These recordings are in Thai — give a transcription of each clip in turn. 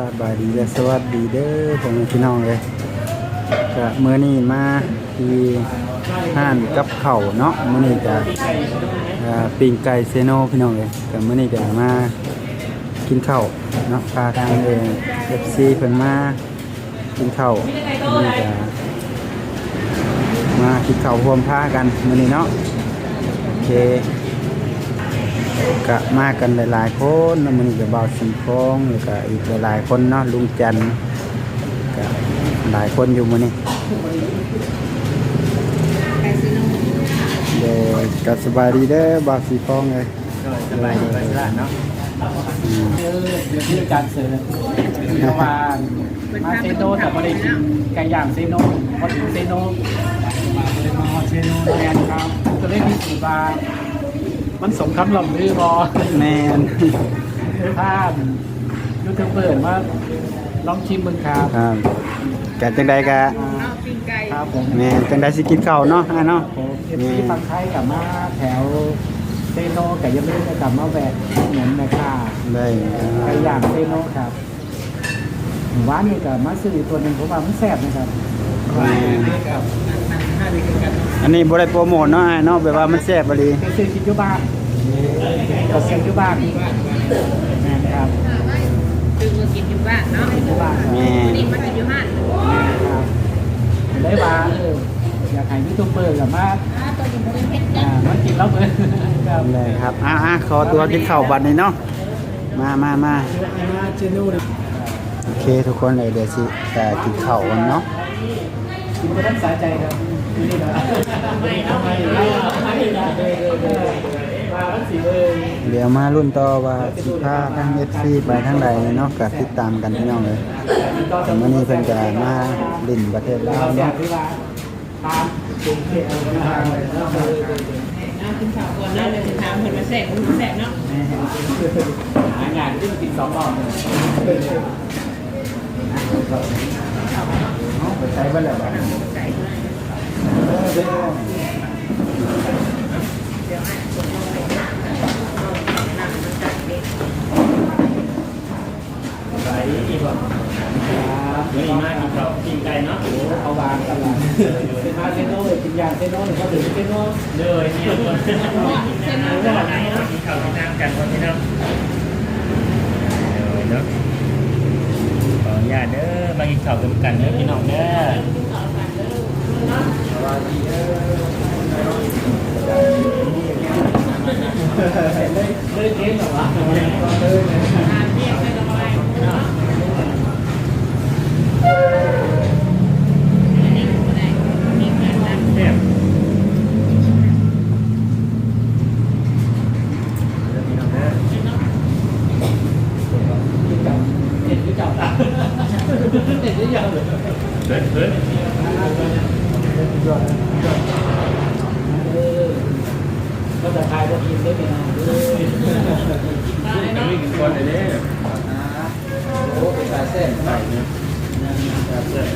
สบายดีและสวัสดีเด้อพ่อแม่พี่น้องเลยก็มื้อนี้มาที่ห้านกับเข้าเนาะเมื้อนี้ก็ปิงไก่เซโนพี่น้องเลยก็มื้อนี้ก็มากินข้าวเนาะพาทางเอง FC เพิ่นมากินข้าวมื้อนี้ก็มากินข้าวรวมพากันเมื้อนี้เนาะโอเค ก็มากันหลายๆคนเนาะมันก็เบาสิงคองแล้วก็อีกหลายๆคนเนาะลุงจันทร์ก็หลายคนอยู่มื้อนี้เด้อก็สบายดีเด้อบ่าวสีฟองเลยสบายดีไปสลาดเนาะอืมเออเดี๋ยวที่การเสิร์ฟเพราะว่ามาเซโนแต่ไม่ได้กินไก่ย่างเซโนพอถึงเซโนมาเลยมาฮอดเซโนแทนครับก็เลยมีสูตรว่า มันสมคำลำลือบอแม่นถ้ายูทูบเบอร์มาลองชิมมึงครับครับก็จังใดก็ครับผมแม่นจังใดสิกินข้าวเนาะอะเนาะผมเอฟซีฟังไทยกลับมาแถวเซโนกับยังไม่ได้กลับมาแวะเหมือนแม่ค้าได้ไก่ย่างเซโนครับ หมู่บ้านนี่กับมาซื้อตัวหนึ่งผมว่ามันแซ่บนะครับครับอันนี้บ่ได้โปรโมทเนาะอะเนาะแบบว่ามันแซ่บบ่ดีไปซื้อกินอยู่บ้านก็ซื้ออยู่บ้านแม่นครับคือมากินอยู่บ้านเนาะอยู่บ้านแม่นนี่มากินอยู่ห้านครับได้ว่าเอออยากให้ยูทูบเบอร์กับมาตัวยังไม่เผ็ดอ่ามากินแล้วเบอร์ครับได้ครับอะๆขอตัวกินข้าวบัดนี้เนาะมามามา เจนูเลย โอเคทุกคนเลยเดี๋ยวสิแต่กินข้าวกันเนาะกินก็ต้องสาใจครับนี่นะไม่ทำไมไม่ไม่มาวันสีเลยเดี๋ยวมารุ่นต่อว่าสิพาทั้ง FC ไปทั้งใดเนาะก็ติดตามกันพี่น้องเลยแต่มื้อนี้เพิ่นจะมาลิ่นประเทศลาวเนาะเนาะที่ว่าตามกรุงเทพนะครัน้ำกินข้าวก่อนนะเดี๋ยวจะถามเห็นมาแสบมันแสบเนาะหางานที่มันกินสองรอบ เอาไปใช้เบ่แล้วบัดนี้ใส่ใส่อีกว่าครับเดี๋ยวอีกมากกินข้าวกินไก่เนาะโอ้เญาเด้อมากินข้าวกันกันเด้อพี่น้องเด้อเลยเกมหรอวะ ทานเรียกไปกับอะไรเนาะอันนี้ก็ได้มีเงินนะ เจ็บเฮ้ยเฮ้ยก็จะทายว่ากินได้เป็นไง ได้เนาะ กินก่อนเลยเนี่ยโอ้เป็นตาเส้น ใส่เนี่ยตาเส้น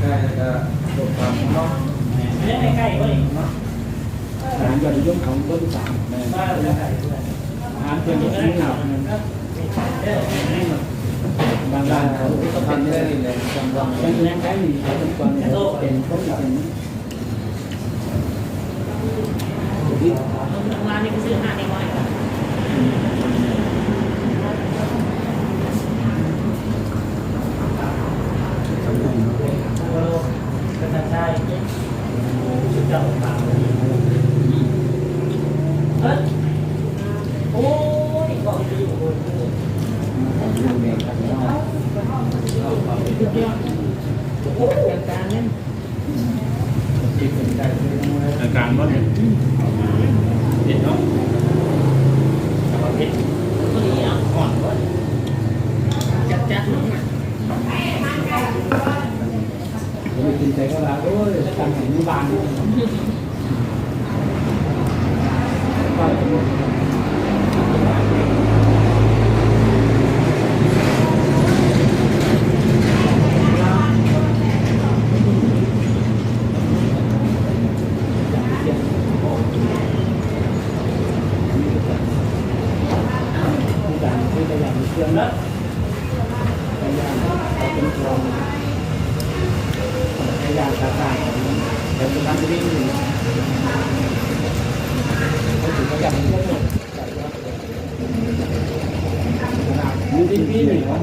ใกล้ใกล้ก็อีกเนาะอาหารยอดนิยมของต้นสามอาหารเพื่อนที่นี่ครับบางร้านเขาก็เป็นเรื่องเลยบางวันเป็นแรงใช้หนีเขาเป็นคนเป็นเขาเป็นร้านนี้ก็ซื้อห้าในวันเป็นใช่เจ้าสาวเฮ้ยโอ้ยอกดีโอ้ยจัดการนั่นอาการว่าเนี่ยเด็ดเนาะเด็ด ตัวนี้อะ อ่อนว่า จัดจัดน้องอะ ผมกินใจก็แล้วโอ้ ยทำ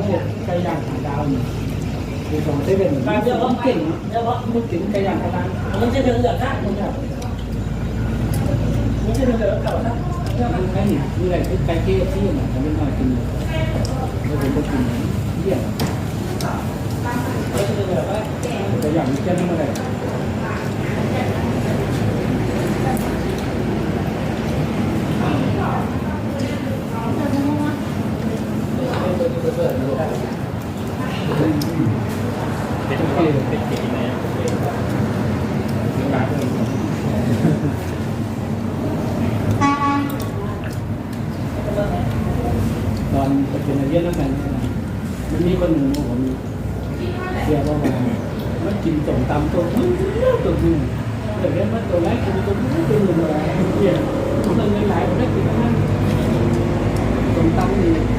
เนี่ไก่ย่างขาดาวนี่คือสองเซเว่นปลาเยอะเพราะเก่งเยอะเพราะมันเก่งไก่ย่างหาดาวมันจะเดืนเหลือข้างมันจะมันจะเดืนเหลือเก่าข้างมันแค่เนี่ยมีอะไรที่ไก่เกี้ยวที่มันจะไม่น้อยกินเลยแล้วผมก็กินเยี่ยมก็จะเดือดว่าไก่ย่างมีแค่นั้นอะไร Để mất đồ lát cũng cũng rất tư người mà Cũng là người lại rất nhiều Còn tâm thì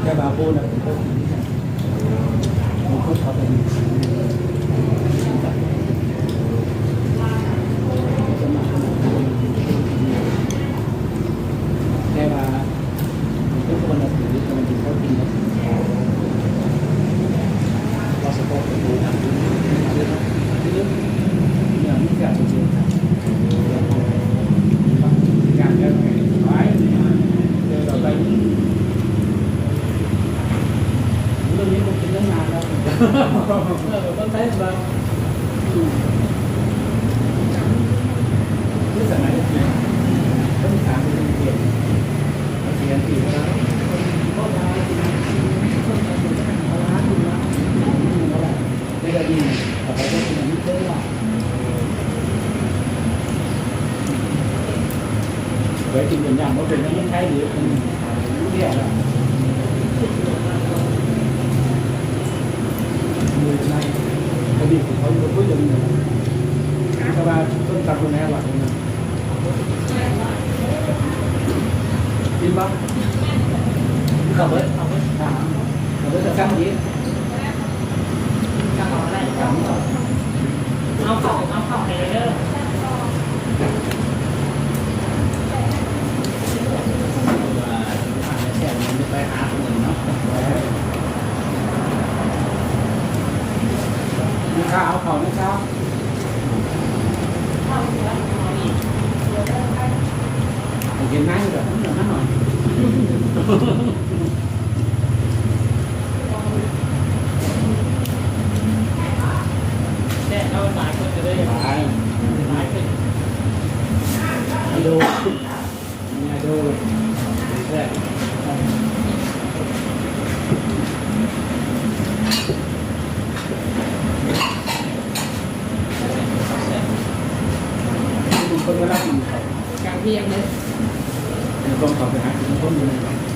Kaya bako na ito. Magkot pa vậy thì mình làm quá trình nó mới thấy được lúc nào này cái việc của tôi quyết định các ba chúng ta cùng nghe lại bác không biết không biết. À, không biết là sao vậy? คนจะได้ไปหลายคนไอโดมีไอโดแรกคนเวลากินเขากลางเที่ยงเลยต้องเขาไปหากินคนอยู่เ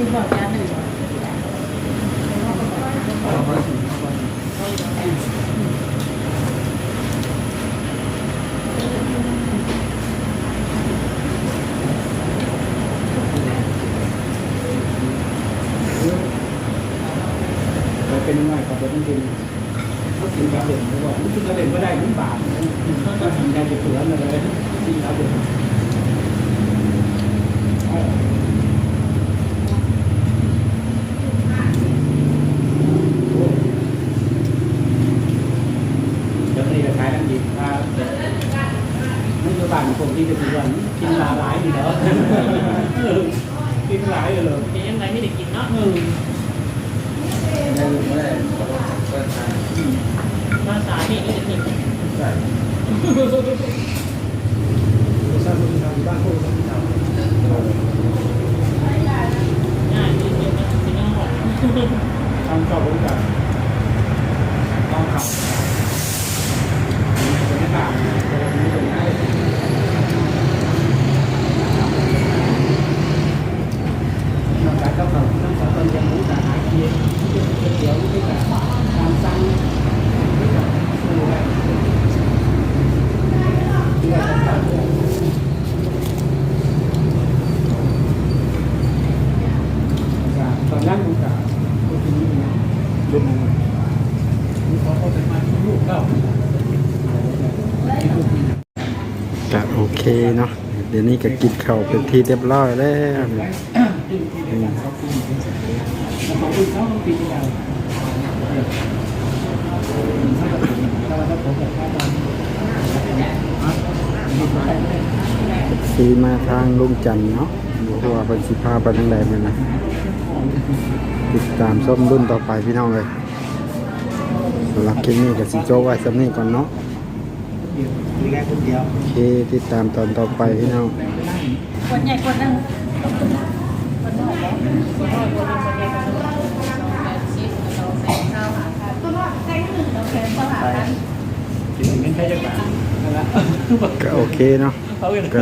วแซ่ มันกินน้ำแดงกินกาแฟเลยตรงตรงกับไปน้ำแค่ เจ็บตามไม่ได้ว่าเป็นหลายคนอยู่แล้วเรียนร้าน เราจะไปกินตรงไหนตรงนั้นจะ หนึ่งเว้ย กินบ่อยจานหนึ่ง เราเป็นยังไงกับเราต้องกินเขากินกาเด่นเขาบอกกินกาเด่นก็ได้เหมือนบาทเขาก็ทำได้จะเผื่อเลยกินกาเด่น ที่นี่จะกินใช่สร้างคนทำบ้านคนทำ ง่ายดีเดียวนะกินน้ำหอม ทำชอบผมกันต้องขับเป็นหน้าต่างเป็นหน้านอกจากเขาเขาต้องสอนตอนยังรู้แต่หาเกียร์เดี๋ยวที่จะตามสั่งที่จะซื้อได้ที่จะตัดตอนนั้นผมกับคนที่นี่นะลุงเขาเขาจะมาที่ลูกเก้า ก็โอเคเนาะเดี๋ ยวนี้ก็กินข้าวเป็นที่เรียบร้อยแล้วขอบแล้วซีมาทางลุงจันเนาะบ่รู้ว่าเป็นสิพาไปทางใดมันนะติดตามส้มรุ่นต่อไปพี่น้องเลยสำหรับคลิปนี้ก็สิโจ้ไว้สำนี้ก่อนเนาะ มีแค่คนเดียวโอเคติดตามตอนต่อไปพี่น้องคนใหญ่คนนึงคนน้อยคนน้อยคนนึงคนใหญ่คนน้อยคนน้อยก็โอเคเนาะก็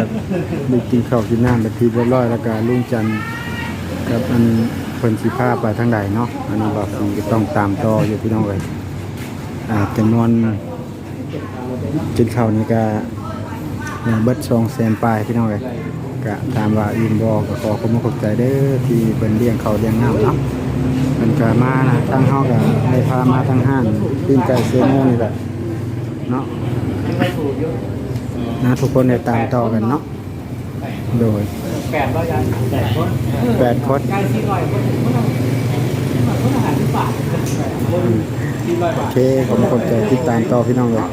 ได้กินข้าวกินน้ำไปทีเรียบร้อยแล้วก็ลุงจันกับอันเพิ่นสิพาไปทางใดเนาะอันนี้บอกคงจะต้องตามต่ออยู่พี่น้องเลยอ่าจำนวน กินข้าวนี่ก็เบิดสองแสนปลายพี่น้องเลยก็ตามว่าอิ่มบ่ก็ขอขอบคุณขอบใจเด้อที่เพิ่นเลี้ยงเขาเลี้ยงน้ำเนาะมันก็มานะทางเฮาก็ได้พามาทางห้างปิ้งไก่เซโนนี่แหละเนาะนะทุกคนได้ตามต่อกันเนาะโดยแปดร้อยแปดคนแปดคนโอเคผมขอบใจติดตามต่อพี่น้องเลย